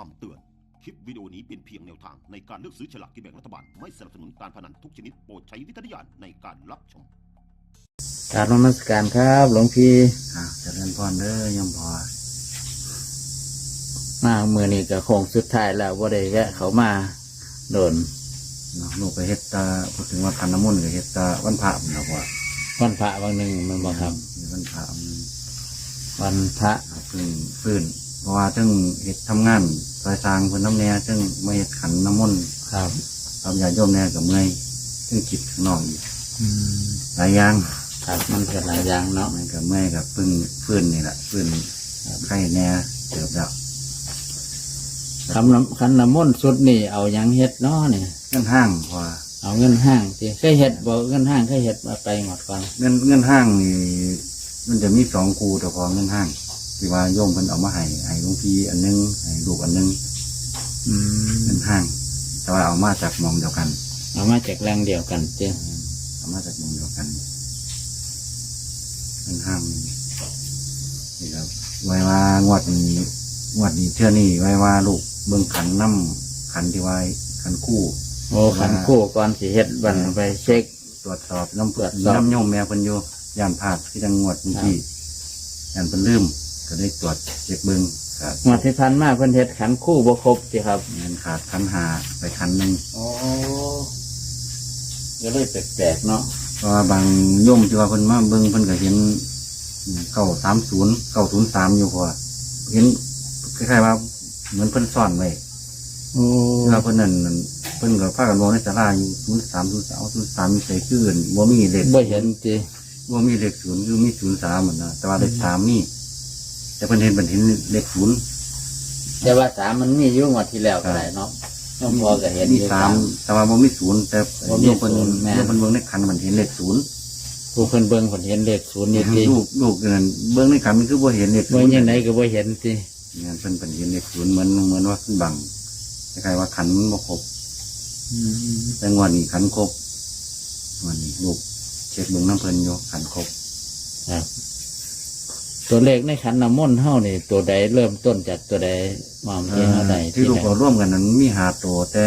คำเตือน คลิปวิดีโอนี้เป็นเพียงแนวทางในการเลือกซื้อฉลากกินแบ่งรัฐบาล ไม่สนับสนุนการพนันทุกชนิดโปรดใช้วิจารณญาณในการรับชม กรารนมัสการครับ หลวงพี่อ่าเจริญพรเด้อยมพอมาเมื่อนี้ก็คงสุดท้ายแล้วว่าได้แวะเขามาโดนเนาะลูกไปเฮ็ดตาพูดถึงว่าคันน้ำมนต์ก็เฮ็ดตาวันพระมันบอกว่าวันพระวันหนึ่งมันบอกครับ มีวันพระมันวันพระฟื้นฟื้น เพราะว่าทั้งเฮ็ดทำงานซอยสร้างเพิ่นน้ำแหน่ทั้งมาเฮ็ดขันน้ำมนต์ครับทำยาโยมแหน่กับเมื่อยทั้งจิตข้างนอกอีกหลายอย่างครับมันเกิดหลายอย่างเนาะ มันกับเมื่อยกับพึ่งฟื้นนี่แหละฟื้นไข้แหน่เติบแล้วคำน้ำคันน้ำมนต์สุดนี่เอาหยังเฮ็ดเนาะเนี่ย เงินห้างพอเอาเงินห้างที่เคยเฮ็ดบอกเงินห้างเคยเฮ็ดมาไปหมดก่อนเงินเงินห้างนี่มันจะมีสองคูแต่พอเงินห้าง ที่ว่าโยมเพิ่นเอามาให้ให้หลวงพี่อันหนึงให้ลูกอันหนึงอืมเป็นห้าง แต่ว่าเอามาจากหมองเดียวกัน เอามาจากแรงเดียวกันเจ้เอามาจากหมองเดียวกันเป็นห้างนี่ครับไว้ว่างวดนี้งวดนี้เชื่อนี่ไว้ว่าลูกเบิ่งขันน้ำขันที่ไว้ขันคู่โอ้ขันคู่ก่อนสิเฮ็ดวันไปเช็ค ตรวจสอบน้ำตรวจสอบน้ำโยมแม่เพิ่นอยู่ย่านพลาดที่จังงวดเมื่อกี้ย่านเพิ่นลืม ก็ได้ตรวจเช็คเบิ่งก็งวดที่พันมาเพิ่นเฮ็ดขันคู่บ่ครบสิครับ เงินขาดขันหาไปขันหนึ่งโอ้ก็เลยแปลกๆเนาะเพราะว่าบางโยมที่ว่าเพิ่นมาเบิ่งเพิ่นก็เห็นเก้าสามศูนย์เก้าศูนย์สามอยู่พอเห็นคล้ายๆว่าเหมือนเพิ่นซ่อนไว้โอ้ที่ว่าเพิ่นนั่นนั่นเพิ่นก็พากันมองในศาลาอยู่ศูนย์สามศูนย์สามศูนย์สามมีใส่ชื่ออื่นบ่มีเลขบ่เห็นจิบ่มีเลขศูนย์คือมีศูนย์สามเหมือนนะแต่ว่าเลขสามมี แต่เพิ่นเห็นเพิ่นเห็นเลขศูนย์แต่ว่าสามมันมีอยู่งวดที่แล้วก็ได้เนาะน้องพอก็เห็นมีอยู่สามแต่ว่าบ่มีศูนย์แต่บ่มีโยมเพิ่นศูนย์แม่นโยมเพิ่นเบิ่งในขันมันเห็นเลขศูนย์ผู้เพิ่นเบิ่งเพิ่นเห็นเลขศูนย์อยู่ติลูกลูกเงินเบื้องในขันมันคือบ่เห็นเลขเบิ่งยังไงก็บ่เห็นติเงินเป็นเป็นเห็นเลขศูนย์เหมือนเหมือนว่าขึ้นบังคล้ายๆว่าขันมันบ่ครบ แต่งวันนี้ขันครบงวันนี้ลูกเช็คเบื้องน้ำเพลินอยู่ขันครบครับ ตัวเลขในขันน้ำมนต์เฮานี่ตัวใดเริ่มต้นจากตัวใดมามที่เฮาได้ที่ลูกเราร่วมกันนั้นมีหาตัว แต่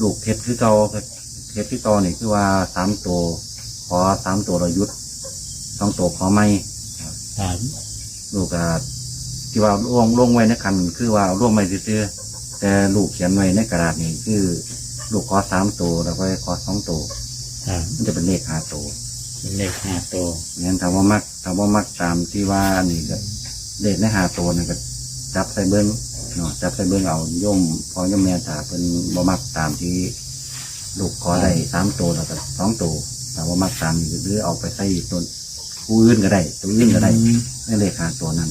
ลูกเฮ็ดคือเก่าเฮ็ดคือเก่านี่คือว่าสามตัวขอสามตัวเรายุดสองตัวขอไม่ครับลูกก็ที่ว่าร่วงลงไว้ในขันคือว่าร่วมไว้ซื่อๆแต่ลูกเขียนไว้ในกระดาษนี่คือ ลูกขอสามตัวแล้วก็ขอสองตัวครับมันจะเป็นเลขหาตัว เป็นเลขห้าตัวงั้นถามว่ามักถามว่ามักตามที่ว่านี่ก็เลขในหาตัวนี่ก็จับใส่เบิ้งเนาะจับใส่เบิ้งเอาย่อมพอย่อมแม่ถาเป็นบ่มักตามที่ลูกขอได้สามตัวแล้วก็สองตัวถามว่ามักตามนี่ก็หรือเอาไปใส่ตัวผู้อื่นก็ได้ตัวอื่นก็ได้ในเลขหาตัวนั้น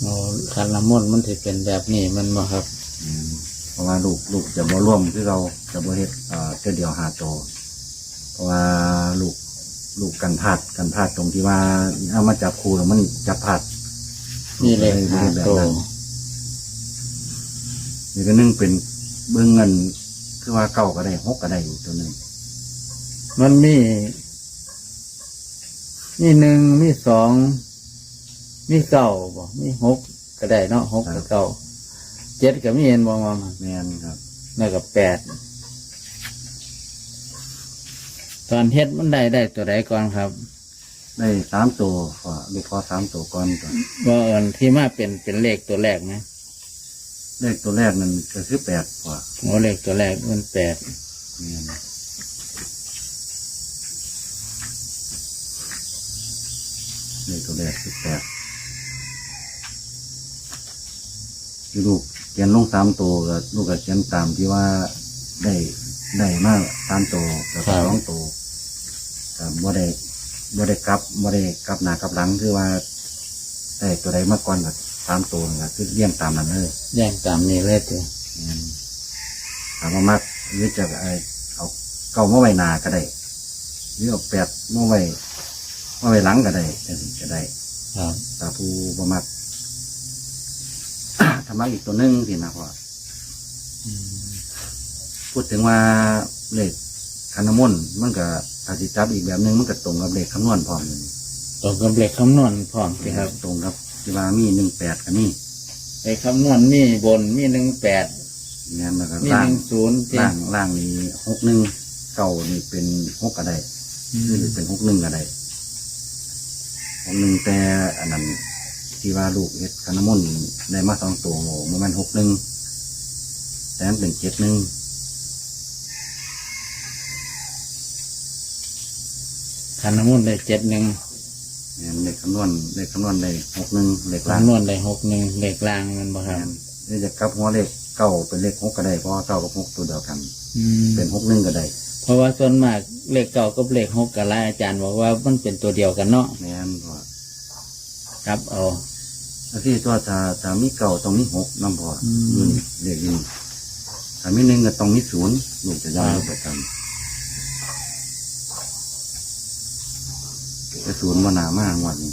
โอ้ขันน้ำมนต์มันสิเป็นแบบนี้มันบ่ครับอืมเพราะว่าลูกลูกจะบ่ร่วมคือเราจะบ่เฮ็ดเอ่อเจ้าเดียวหาโตวเพราะว่าลูก ลูกกันพลาดกันพลาดตรงที่ว่าเอามาจับครูแล้วมันจับพลาดนี่เลขห้าแบบตัวนั้นนี่ก็นึ่งเป็นเบื้องเงิน คือว่าเก้าก็ได้หกก็ได้อยู่ตัวหนึ่งมันมี มีหนึ่งมีสองมีเก้าบ่มีหกก็ได้เนาะหกกับเก้าเจ็ดก็มีเห็นบ่มามันแม่นครับ แล้วก็แปด ตอนเฮ็ดมันได้ได้ตัวใดก่อนครับได้สามตัวขอลูกขอสามตัวก่อนก่อนว่าเอินที่มาเป็นเป็นเลขตัวแรกนะเลขตัวแรกนั่นก็คือแปดกว่าโอ้เลขตัวแรกมันแปดแม่นเลขตัวแรกคือแปดที่ลูกเขียนลงสามตัวก็ลูกก็เขียนตามที่ว่าได้ได้มากสามตัวกับสองตัว ก็บ่ได้บ่ได้กลับบ่ได้กลับหน้ากลับหลังคือว่าได้ตัวใดมาก่อนกับสามตัวก็คือเลี้ยงตามนั้นเลยแย่งตามนี้เลยตัวอืมถามว่ามักหรือจะไอเอาเก่ามาไว้หนาก็ได้หรือเอาแปดมาไว้มาไว้หลังก็ได้จังซี้ก็ได้ ครับ ตาผู้บ่มักทำมาอีกตัวหนึงสินะพ่อพูดถึงว่าเลข คันน้ำมนต์มันก็ถ้าสิจับอีกแบบหนึงมันก็ตรงกับเลขคำนวณพร้อมอยู่นี่ตรงกับเลขคำนวณพร้อมสิครับตรงกับที่ว่ามีหนึ่งแปดกับนี่ไอ้คำนวณมีบนมีหนึ่งแปดแม่นแล้วก็มีล่าหงนึ่งศูนย์เจ็ล่าดงล่างนี้หกหนึ่งเก่านี่เป็นหกก็ได้หรือเป็นหกหนึ่งก็ได้หกหนึ่งแต่อันนั้นที่ว่าลูกเอ็ดคานามนได้มาสองตัวมันเป็นหกหนึ่งแต่มันเป็นเจ็ดหนึ่ง ขันน้ำมนต์ได้เจ็ดหนึ่งเนี่ยเลขคำนวณเลขคำนวณได้หกหนึ่งเลขล่างคำนวณได้หกหนึ่งเลขกลางมันบ่ครับนี่จะกลับหัวเลขเก้าเป็นเลขหกก็ได้เพราะว่าเก้ากับหกตัวเดียวกันอืมเป็นหกหนึ่งก็ได้ เพราะว่าส่วนมากเลขเก่ากับเลขหกกับลายอาจารย์บอกว่ามันเป็นตัวเดียวกันเนาะแม่นว่าครับเอาอันที่ตัวถ้าถ้ามีเก่าตรงนี้หกน้ำพออมอยู่นี่เลขอยินถ้ามีหนึ่งก็ตรงนี้ศูนย์ลูกจะย้ายครับไป กันแต่ศูนย์มันหนามากงวันนี้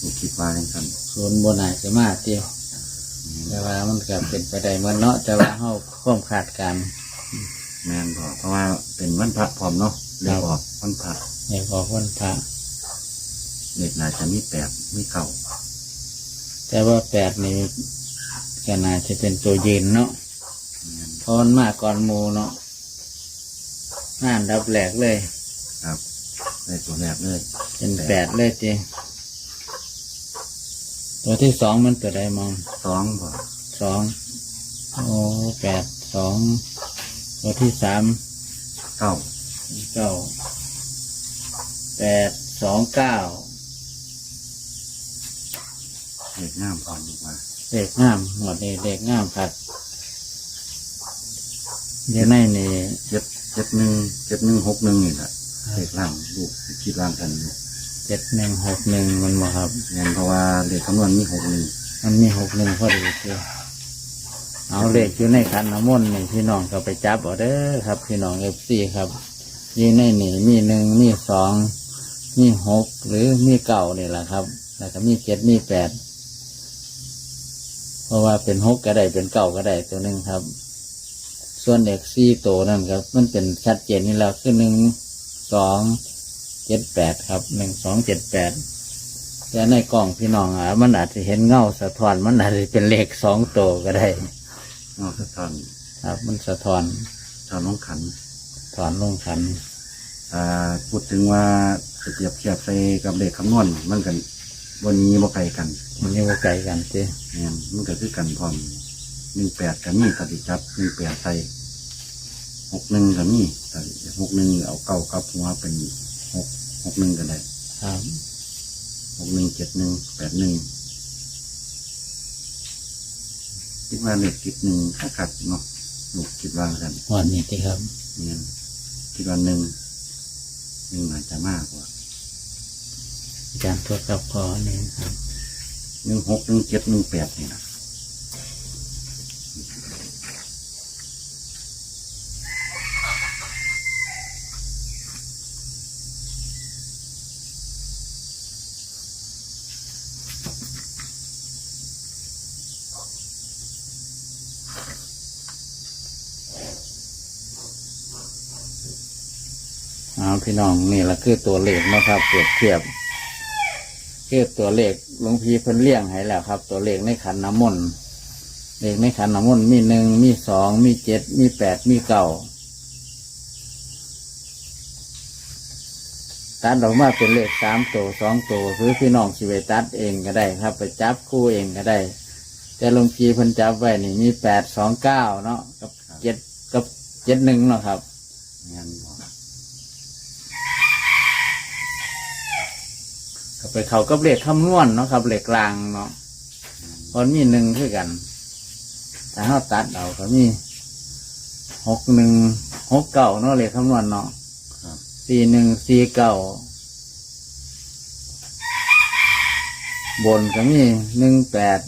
ลูกคิดว่าอย่างนั้นส่วนบนอาจจะมาเตียว แต่ว่ามันก็เป็นไปได้เหมันเนาะแต่ว่าเขาความขาดการแม่นพอเพราะว่าเป็นวันพระพร้อมเนาะเลขออกวันพระในขอวันพระเลขน่าจะมีแปดมีเก่าแต่ว่าแปดนี่ก็น่าจะเป็นตัวยืนเนาะแม่นเพราะมันมาก่อนหมูเนาะงานดับแหลกเลย ครับ ได้ตัวแรกเลยเป็นแปดเลยจีตัวที่สองมันตัวใดมองสองพอสองโอ้แปดสองตัวที่สามเก้าเก้าแปดสองเก้าเลขงามพร้อมดีกว่าเด็กงามหมดนี่เด็กงามครับเดี๋ยวในนี่เจ็ดเจ็ดหนึ่งเจ็ดหนึ่งหกหนึ่งนี่แหละ เลขล่างลูกคิดล่างกันอยู่เจ็ดหนึ่งหกหนึ่งมันบ่ครับ เงินเพราะว่าเลขคำนวณมีหกหนึ่งมันมีหกหนึ่งพอดีเชียวเอาเลขอยู่ในขันน้ำมนต์นี่พี่น้องก็ไปจับเอาเด้อครับ พี่น้องเอฟซีครับอยู่ในนี่มีหนึ่งมีสองมีหกหรือมีเก่านี่แหละครับ แล้วก็มีเจ็ดมีแปดเพราะว่าเป็นหกก็ได้เป็นเก่าก็ได้ตัวหนึ่งครับ ส่วนเด็กซี่โตวนั่นครับ มันเป็นชัดเจนนี่แล้วคือหนึ่ง สองเจ็ดแปดครับหนึ่งสองเจ็ดแปดแต่ในกล่องพี่น้องอะมันอาจจะเห็นเงาสะท้อนมันอาจจะเป็นเลขสองตัวก็ได้นอกจากตอนครับ มันสะท้อนตอนน้องขันถอนลงขันอ่าพูดถึงว่าจะเปรียบเทียบใส่กับเลขคำนวณมันกันวันนี้บ่ไกลกันมันอยู่ไกลกันจีเงินมันก็คือกันพร้อมหนึ่งแปดก็มีตัดจับหนึ่งแปดใส่ หกหนึ่งก็มีตัดหกหนึ่งเอาเก้ากับหัวเป็นหกหกหนึ่งก็ได้ครับหกหนึ่งเจ็ดหนึ่งแปดหนึ่งคิดว่าเลขคิดหนึ่งถ้าขัดเนาะลูกคิดว่ากันวันนี้ที่ครับเนี่ยคิดว่าหนึ่งหนึ่งอาจจะมากกว่าอาจารย์ทวดกับคอนี่ครับหนึ่งหกหนึ่งเจ็ดหนึ่งแปดนี่นะ พี่น้องนี่แหละคือตัวเลขนะครับเปรียบเทียบคือตัวเลขหลวงพี่เพิ่นเลี้ยงให้แล้วครับ ตัวเลขในขันน้ำมนต์เลขในขันน้ำมนต์มีหนึ่งมีสองมีเจ็ดมีแปดมีเก้าตัดออกมาเป็นเลขสามตัวสองตัวหรือพี่น้องสิไปตัดเองก็ได้ครับ ไปจับคู่เองก็ได้ แต่หลวงพี่เพิ่นจับไว้นี่มีแปดสองเก้าเนาะกับเจ็ดกับเจ็ดหนึ่งเนาะครับงานบอก ก็ ไปเขากับเลขคำนวณเนาะครับเลขกลางเนาะเพราะมีหนึ่งคือกันถ้าเราตัดเอาก็มีหกหนึ่งหกเก้าเนาะเลขคำนวณเนาะครับสี่หนึ่งสี่เก้าบนก็มีหนึ่งแปด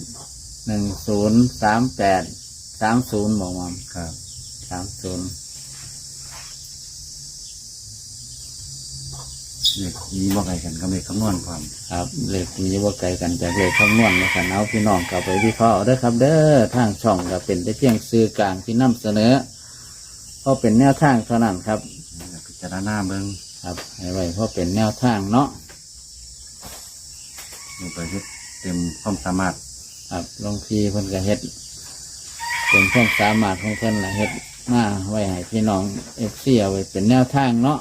หนึ่งศูนย์สามแปดสามศูนย์บอกมาครับสามศูนย์ เลขนี้บอกอะไรกันก็เลขคำนวณความครับเลขนี้ว่าไกลกันจากเลขคำนวณนะครับเอาพี่น้องกลับไปวิเคราะห์เอาเด้อครับ เด้อทางช่องก็เป็นได้เพียงสื่อกลางที่นำเสนอเพราะเป็นแนวทางเท่านั้นครับพิจารณาเบิ้งครับให้ไว้เพราะเป็นแนวทางเนาะลงไปเฮ็ดเต็มความสามารถครับหลวงพี่เพิ่นก็เฮ็ดเป็นความสามารถของเพิ่นละเฮ็ดมาไว้ให้พี่น้องเอฟซีเอาไว้เป็นแนวทางเนาะ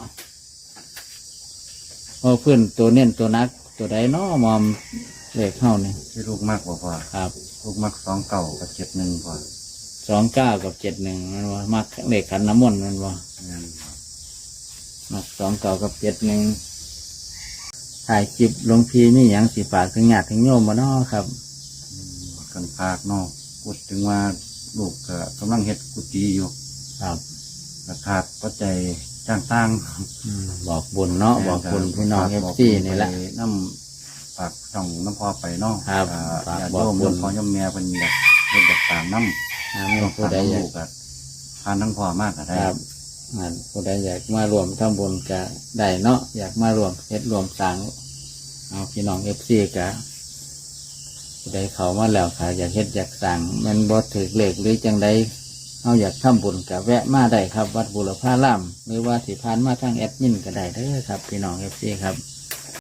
เพราะเพื่อนตัวเน้นตัวนัก ตัวใดเนาะมอมเลขเข้านี่ที่ลูกมากกว่าพอครับลูกมักสองเก่ากับเจ็ดหนึ่งพอสองเก้ากับเจ็ดหนึ่งมันว่ามักเลขขันน้ำมนต์มันว่าแม่นบ่มักสองเก้ากับเจ็ดหนึ่งถ่ายคลิปหลวงพี่นี่ยังสิฝากถึงญาติถึงโยมมาเนาะครับกันภาคเนอกพูดถึงว่าลูกก็กำลังเฮ็ดกุฏิอยู่ครับราคาดปัจจัย จ้างตั้งอืมบอกบุญเนาะบอกบุญพี่น้องเอฟซีนี่แหละ น้ำฝากช่องน้ำพอไปเนาะครับอ่ฝากญาติบอกโยมบุญโยมพ่อยมแม่เป็นอยากเฮ็ดแบบตามน้ำอ่าไม่ต้องผู้ทานใดอลูยากกก็ทานทั้งพ่อมากก็ได้ครับอ่าผู้ใดอยากมารวมทำบุญก็ได้เนาะอยากมารวมเฮ็ดรวมสร้างเอาพี่น้องเอฟซีกะผู้ใดเขามาแล้วค่ะอยากเฮ็ดอยากสั่งแมันบ่ถือเลขหรือจังใด เอาอยากทำบุญกับแวะมาได้ครับ วัดบุรพารามหรือว่าสิพานมาทางแอดมินก็ได้เด้อครับ พี่น้องเอฟซีครับ